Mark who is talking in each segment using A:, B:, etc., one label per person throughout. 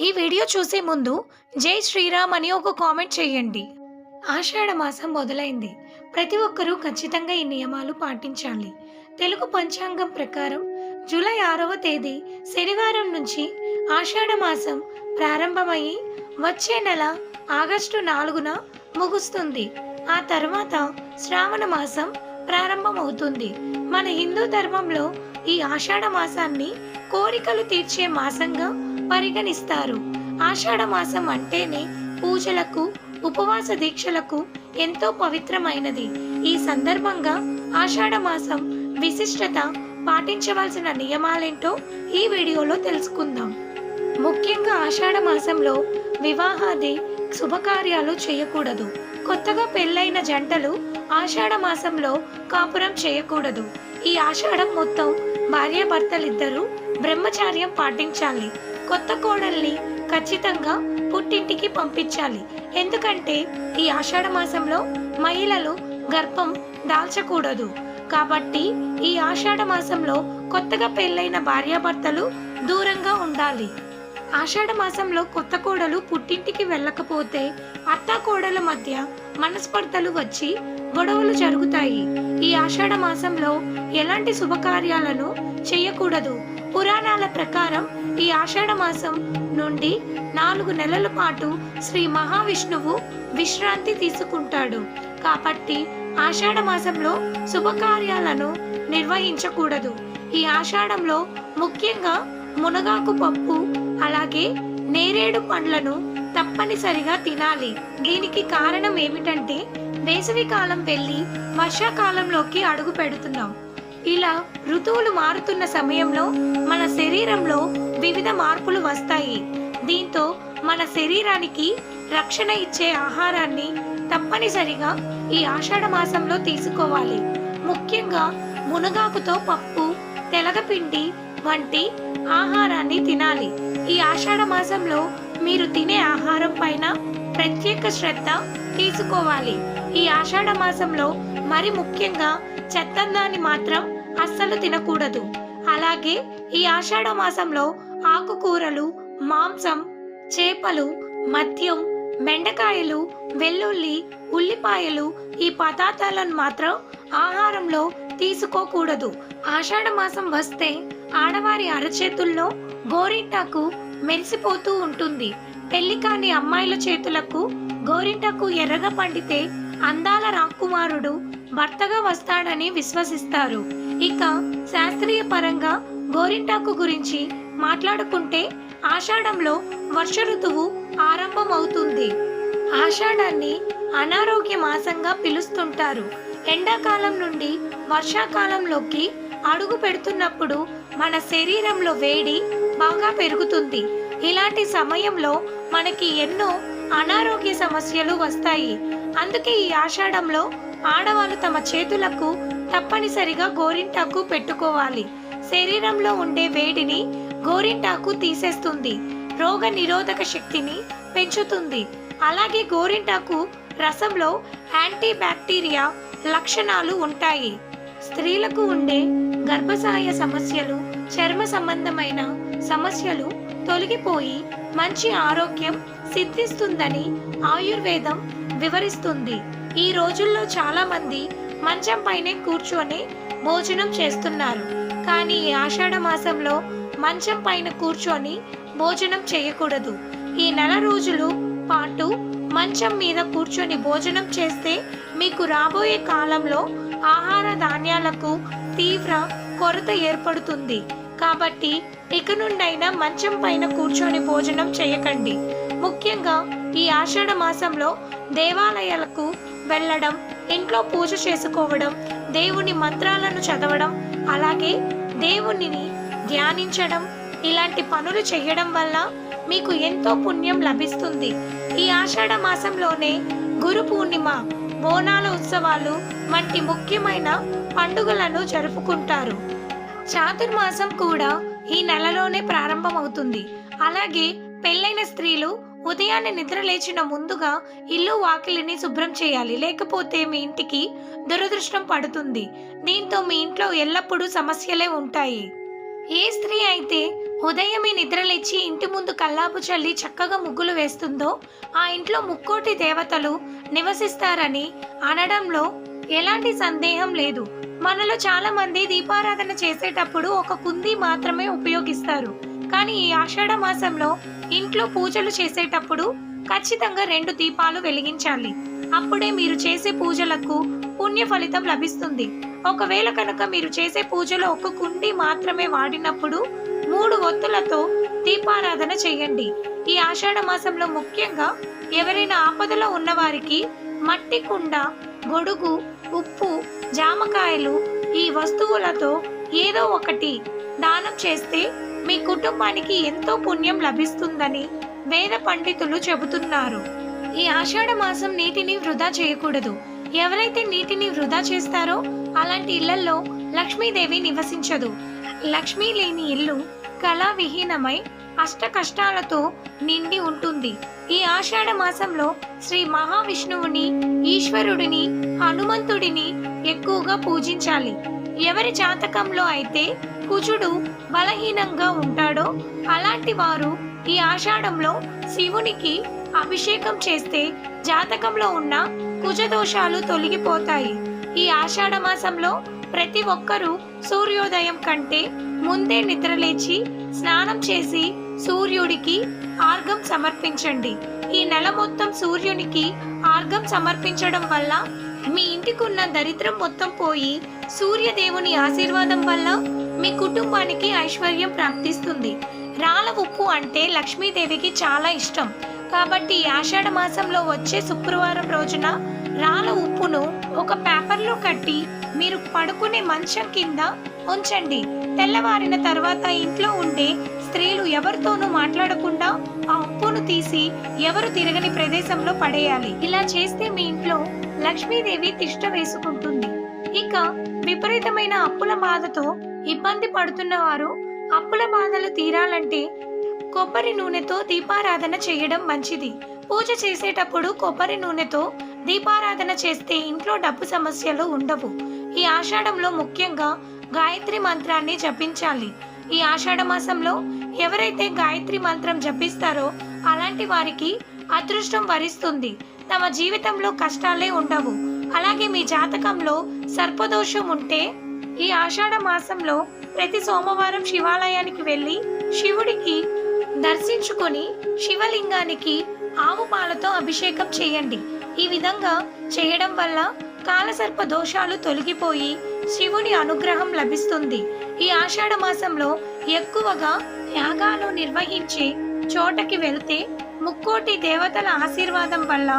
A: ఈ వీడియో చూసే ముందు జై శ్రీరామ్ అని ఒక కామెంట్ చేయండి. ఆషాఢ మాసం మొదలైంది. ప్రతి ఒక్కరూ ఖచ్చితంగా ఈ నియమాలు పాటించాలి. తెలుగు పంచాంగం ప్రకారం జూలై ఆరవ తేదీ శనివారం నుంచి ఆషాఢ మాసం ప్రారంభమయ్యి వచ్చే నెల ఆగస్టు నాలుగున ముగుస్తుంది. ఆ తర్వాత శ్రావణ మాసం ప్రారంభమవుతుంది. మన హిందూ ధర్మంలో ఈ ఆషాఢ మాసాన్ని కోరికలు తీర్చే మాసంగా పరిగణిస్తారు. ఆషాఢ మాసం అంటేనే పూజలకు ఉపవాస దీక్షలకు ఎంతో పవిత్రమైనది. ఈ సందర్భంగా ఆషాఢ మాసం విశిష్టత పాటించవలసిన నియమాలేంటో ఈ వీడియోలో తెలుసుకుందాం. ముఖ్యంగా ఆషాఢ మాసంలో వివాహాది శుభకార్యాలు చేయకూడదు. కొత్తగా పెళ్ళైన జంటలు ఆషాఢ మాసంలో కాపురం చేయకూడదు. ఈ ఆషాఢం మొత్తం భార్యాభర్తలిద్దరూ బ్రహ్మచార్యం పాటించాలి. కొత్త కోడల్ని ఖచ్చితంగా పుట్టింటికి పంపించాలి. ఎందుకంటే ఈ ఆషాఢ మాసంలో మహిళలు గర్భం దాల్చకూడదు. కాబట్టి ఈ ఆషాఢ మాసంలో కొత్తగా పెళ్ళైన భార్యాభర్తలు దూరంగా ఉండాలి. ఆషాఢ మాసంలో కొత్త కోడలు పుట్టింటికి వెళ్ళకపోతే అత్త కోడల మధ్య మనస్పర్ధలు వచ్చి గొడవలు జరుగుతాయి. ఈ ఆషాఢ మాసంలో ఎలాంటి శుభకార్యాలను చేయకూడదు. పురాణాల ప్రకారం ఈ ఆషాఢ మాసం నుండి నాలుగు నెలల పాటు శ్రీ మహావిష్ణువు విశ్రాంతి తీసుకుంటాడు. కాబట్టి ఆషాఢ మాసంలో శుభకార్యాలను నిర్వహించకూడదు. ఈ ఆషాఢంలో ముఖ్యంగా మునగాకు పప్పు అలాగే నేరేడు పండ్లను తప్పనిసరిగా తినాలి. దీనికి కారణం ఏమిటంటే వేసవి కాలం వెళ్ళి వర్షాకాలంలోకి అడుగు పెడుతున్నాం. ఇలా ఋతువులు మారుతున్న సమయంలో మన శరీరంలో వివిధ మార్పులు వస్తాయి. దీంతో మన శరీరానికి రక్షణ ఇచ్చే ఆహారాన్ని తప్పనిసరిగా ఈ ఆషాఢ మాసంలో తీసుకోవాలి. ముఖ్యంగా మునగాకుతో పప్పు తెలగపిండి వంటి ఆహారాన్ని తినాలి. ఈ ఆషాఢ మాసంలో మీరు తినే ఆహారం పైన ప్రత్యేక శ్రద్ధ తీసుకోవాలి. ఈ ఆషాఢ మాసంలో మరి ముఖ్యంగా చెత్తందాన్ని మాత్రం అస్సలు తినకూడదు. అలాగే ఈ ఆషాఢ మాసంలో ఆకుకూరలు మాంసం చేపలు మద్యం బెండకాయలు వెల్లుల్లి ఉల్లిపాయలు ఈ పదార్థాలను మాత్రం ఆహారంలో తీసుకోకూడదు. ఆషాఢ మాసం వస్తే ఆడవారి అరచేతుల్లో గోరింటాకు మెరిసిపోతూ ఉంటుంది. పెళ్ళి కాని అమ్మాయిల చేతులకు గోరింటాకు ఎర్రగా పండితే అందాల రాకుమారుడు భర్తగా వస్తాడని విశ్వసిస్తారు. ఇక శాస్త్రీయ పరంగా గోరింటాకు గురించి మాట్లాడుకుంటే ఆషాఢంలో వర్ష ఋతువు ఆరంభమవుతుంది. ఆషాఢాన్ని అనారోగ్య మాసంగా పిలుస్తుంటారు. ఎండాకాలం నుండి వర్షాకాలంలోకి అడుగు పెడుతున్నప్పుడు మన శరీరంలో వేడి బాగా పెరుగుతుంది. ఇలాంటి సమయంలో మనకి ఎన్నో అనారోగ్య సమస్యలు వస్తాయి. అందుకే ఈ ఆషాఢంలో ఆడవాళ్ళు తమ చేతులకు తప్పనిసరిగా గోరింటాకు పెట్టుకోవాలి. శరీరంలో ఉండే వేడిని గోరింటాకు తీసేస్తుంది. రోగ నిరోధక శక్తిని పెంచుతుంది. అలాగే గోరింటాకు రసంలో యాంటీ బ్యాక్టీరియా లక్షణాలు ఉంటాయి. స్త్రీలకు ఉండే గర్భసాయ సమస్యలు చర్మ సంబంధమైన సమస్యలు తొలగిపోయి మంచి ఆరోగ్యం సిద్ధిస్తుందని ఆయుర్వేదం వివరిస్తుంది. ఈ రోజుల్లో చాలా మంది మంచం పైనే కూర్చొని భోజనం చేస్తున్నారు. కానీ ఆషాఢ మాసంలో మంచం పైన కూర్చొని భోజనం చేయకూడదు. ఈ నెల రోజులు పాటు మంచం మీద కూర్చొని భోజనం చేస్తే మీకు రాబోయే కాలంలో ఆహార ధాన్యాలకు తీవ్ర కొరత ఏర్పడుతుంది. కాబట్టి ఇక నుండైనా మంచం పైన కూర్చొని భోజనం చేయకండి. ముఖ్యంగా ఈ ఆషాఢ మాసంలో దేవాలయాలకు వెళ్ళడం ఇంట్లో పూజ చేసుకోవడం దేవుని మంత్రాలను చదవడం అలాగే దేవునిని ధ్యానించడం ఇలాంటి పనులు చేయడం వల్ల మీకు ఎంతో పుణ్యం లభిస్తుంది. ఈ ఆషాఢ మాసంలోనే గురు పూర్ణిమ బోనాల ఉత్సవాలు వంటి ముఖ్యమైన పండుగలను జరుపుకుంటారు. చాతుర్మాసం కూడా ఈ నెలలోనే ప్రారంభమవుతుంది. అలాగే పెళ్ళైన స్త్రీలు ఉదయాన్నే నిద్ర లేచిన ముందుగా ఇల్లు వాకిలిని శుభ్రం చేయాలి. లేకపోతే మీ ఇంటికి దురదృష్టం పడుతుంది. దీంతో మీ ఇంట్లో ఎల్లప్పుడూ సమస్యలే ఉంటాయి. ఏ స్త్రీ అయితే ఉదయమే నిద్రలేచి ఇంటి ముందు కల్లాపు చల్లి చక్కగా ముగ్గులు వేస్తుందో ఆ ఇంట్లో ముక్కోటి దేవతలు నివసిస్తారని అనడంలో ఎలాంటి సందేహం లేదు. మనలో చాలా మంది దీపారాధన చేసేటప్పుడు ఒక కుంది మాత్రమే ఉపయోగిస్తారు. కానీ ఈ ఆషాఢ మాసంలో ఇంట్లో పూజలు చేసేటప్పుడు ఖచ్చితంగా రెండు దీపాలు వెలిగించాలి. అప్పుడే మీరు చేసే పూజలకు పుణ్య ఫలితం లభిస్తుంది. ఒకవేళ కనుక మీరు చేసే పూజలో ఒక కుండి మాత్రమే వాడినప్పుడు మూడు ఒత్తులతో దీపారాధన చేయండి. ఈ ఆషాఢ మాసంలో ముఖ్యంగా ఎవరైనా ఆపదలో ఉన్నవారికి మట్టి కుండ గొడుగు ఉప్పు జామకాయలు ఈ వస్తువులతో ఏదో ఒకటి దానం చేస్తే మీ కుటుంబానికి ఎంతో పుణ్యం లభిస్తుందని వేద పండితులు చెబుతున్నారు. ఈ ఆషాఢ మాసం నీటిని వృధా చేయకూడదు. ఎవరైతే నీటిని వృధా చేస్తారో అలాంటి ఇళ్ళలో లక్ష్మీదేవి నివసించదు. లక్ష్మీ లేని ఇల్లు కళావిహీనమై అష్ట కష్టాలతో నిండి ఉంటుంది. ఈ ఆషాఢ మాసంలో శ్రీ మహావిష్ణువుని ఈశ్వరుడిని హనుమంతుడిని ఎక్కువగా పూజించాలి. ఎవరి జాతకంలో అయితే కుజుడు బలహీనంగా ఉంటాడో అలాంటి వారు ఈ ఆషాఢంలో శివునికి అభిషేకం చేస్తే జాతకంలో ఉన్న కుజదోషాలు తొలగిపోతాయి. ఈ ఆషాఢ మాసంలో ప్రతి ఒక్కరూ సూర్యోదయం కంటే ముందే నిద్రలేచి స్నానం చేసి సూర్యుడికి ఆర్గం సమర్పించండి. ఈ నెల మొత్తం సూర్యునికి ఆర్గం సమర్పించడం వల్ల మీ ఇంటికున్న దరిద్రం మొత్తం పోయి సూర్యదేవుని ఆశీర్వాదం వల్ల మీ కుటుంబానికి ఐశ్వర్యం ప్రాప్తిస్తుంది. రాళ్ళ ఉప్పు అంటే లక్ష్మీదేవికి చాలా ఇష్టం. కాబట్టి ఆషాఢ మాసంలో వచ్చే శుక్రవారం రోజున రాళ్ళ ఉప్పును ఒక పేపర్లో కట్టి మీరు పడుకునే మంచం కింద ఉంచండి. తెల్లవారిన తర్వాత ఇంట్లో ఉండే స్త్రీలు ఎవరితోనూ మాట్లాడకుండా ఆ ఉప్పును తీసి ఎవరు తిరగని ప్రదేశంలో పడేయాలి. ఇలా చేస్తే మీ ఇంట్లో లక్ష్మీదేవి తిష్ట వేసుకుంటుంది. ఇక విపరీతమైన అప్పుల బాధతో ఇబ్బంది పడుతున్న వారు అప్పుల బాధలు తీరాలంటే కొబ్బరి నూనెతో దీపారాధన చేయడం మంచిది. పూజ చేసేటప్పుడు కొబ్బరి నూనెతో దీపారాధన చేస్తే ఇంట్లో డబ్బు సమస్యలు ఉండవు. ఈ ఆషాఢంలో ముఖ్యంగా గాయత్రి మంత్రాన్ని జపించాలి. ఈ ఆషాఢ మాసంలో ఎవరైతే గాయత్రి మంత్రం జపిస్తారో అలాంటి వారికి అదృష్టం వరిస్తుంది. తమ జీవితంలో కష్టాలే ఉండవు. అలాగే మీ జాతకంలో సర్పదోషం ఉంటే ఈ ఆషాఢ మాసంలో ప్రతి సోమవారం శివాలయానికి వెళ్ళి శివుడికి దర్శించుకొని శివలింగానికి ఆవు పాలతో అభిషేకం చేయండి. ఈ విధంగా చేయడం వల్ల కాలసర్ప దోషాలు తొలగిపోయి శివుని అనుగ్రహం లభిస్తుంది. ఈ ఆషాఢ మాసంలో ఎక్కువగా యాగాలు నిర్వహించే చోటకి వెళ్తే ముక్కోటి దేవతల ఆశీర్వాదం వల్ల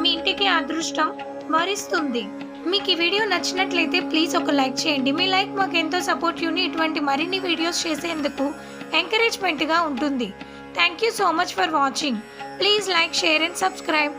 A: మీ ఇంటికి అదృష్టం వరిస్తుంది. మీకు ఈ వీడియో నచ్చినట్లయితే ప్లీజ్ ఒక లైక్ చేయండి. మీ లైక్ మాకు ఎంతో సపోర్ట్ యూని ఇటువంటి మరిన్ని వీడియోస్ చేసేందుకు ఎంకరేజ్మెంట్గా ఉంటుంది. Thank you so much for watching please like share and subscribe